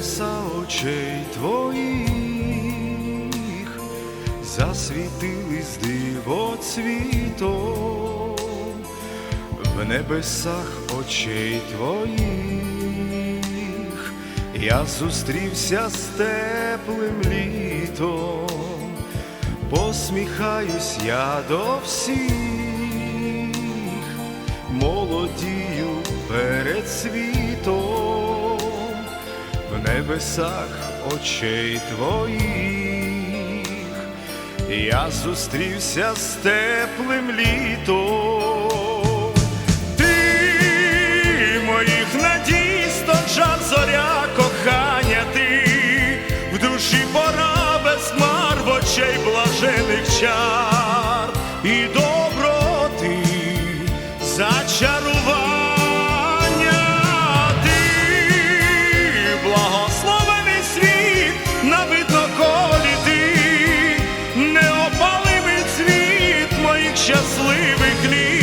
небеса очей твоїх засвітились диво дивоцвітом в небесах очей твоїх, я зустрівся з теплим літом, посміхаюсь я до всіх. Небесах очей твоїх, я зустрівся з теплим літом. Ти моїх надій стожа зоря кохання ти. В душі пора без мар в очей блажених чар щасливих літ,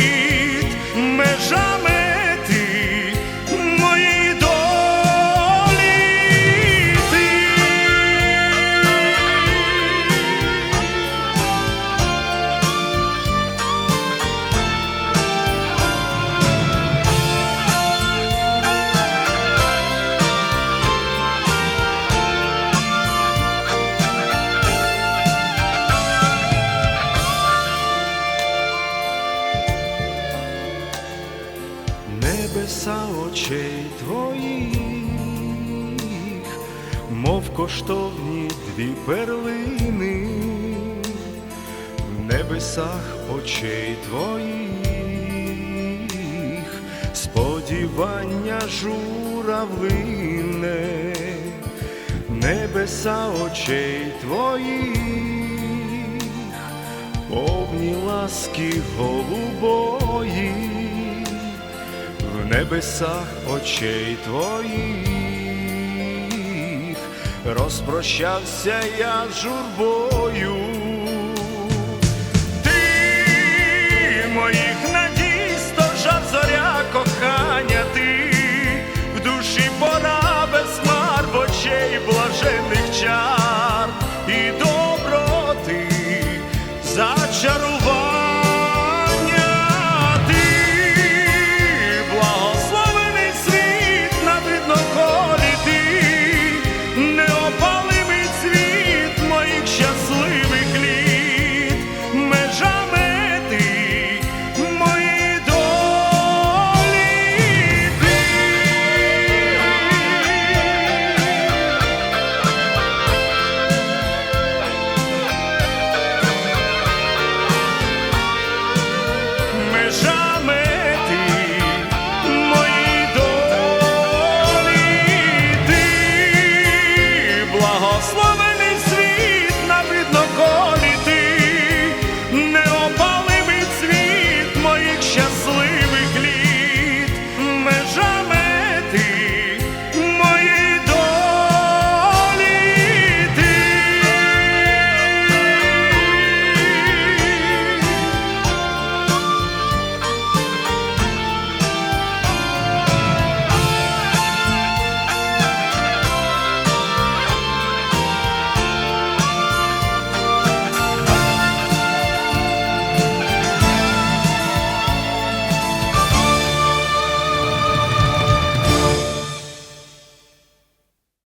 небеса очей твоїх, мов коштовні дві перлини, в небесах очей твоїх, сподівання журавлине, небеса очей твоїх повні ласки голубої, небесах очей твоїх, розпрощався я з журбою.